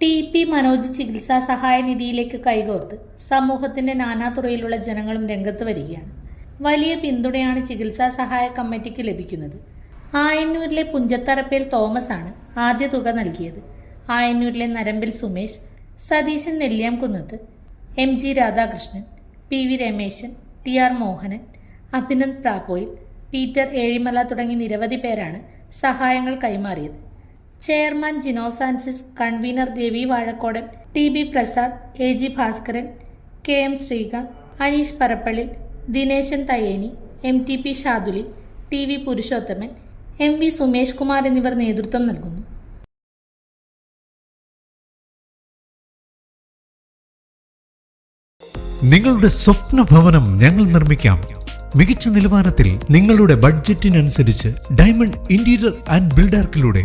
T P Manoj ചികിത്സാ സഹായ നിധിയിലേക്ക് കൈകോർത്ത് സമൂഹത്തിന്റെ നാനാതുറയിലുള്ള ജനങ്ങളും രംഗത്ത് വരികയാണ്. വലിയ പിന്തുണയാണ് ചികിത്സാ സഹായ കമ്മിറ്റിക്ക് ലഭിക്കുന്നത്. ആയന്നൂരിലെ പുഞ്ചത്തറപ്പേൽ തോമസ് ആണ് ആദ്യ തുക നൽകിയത്. ആയന്നൂരിലെ നരമ്പിൽ Sumesh Satheesan Nelliyamkunnath M G Radhakrishnan P V Rameshan T R Mohanan Abhinand Prappoyil Peter Ezhimala തുടങ്ങി നിരവധി പേരാണ് സഹായങ്ങൾ കൈമാറിയത്. Chairman Jino Francis convener Ravi Vazhakkodan T B Prasad A G Bhaskaran K M Srikanth Aneesh Parappally Dineshan Thayyeni M T P Shaduli T V Purushothaman M V Sumesh Kumar എന്നിവർ നേതൃത്വം നൽകുന്നു. നിങ്ങളുടെ സ്വപ്ന ഭവനം ഞങ്ങൾ നിർമ്മിക്കാം. മികച്ച നിലവാരത്തിൽ നിങ്ങളുടെ ബഡ്ജറ്റിനനുസരിച്ച് ഡയമണ്ട് ഇന്റീരിയർ ആൻഡ് ബിൽഡാർക്കിലൂടെ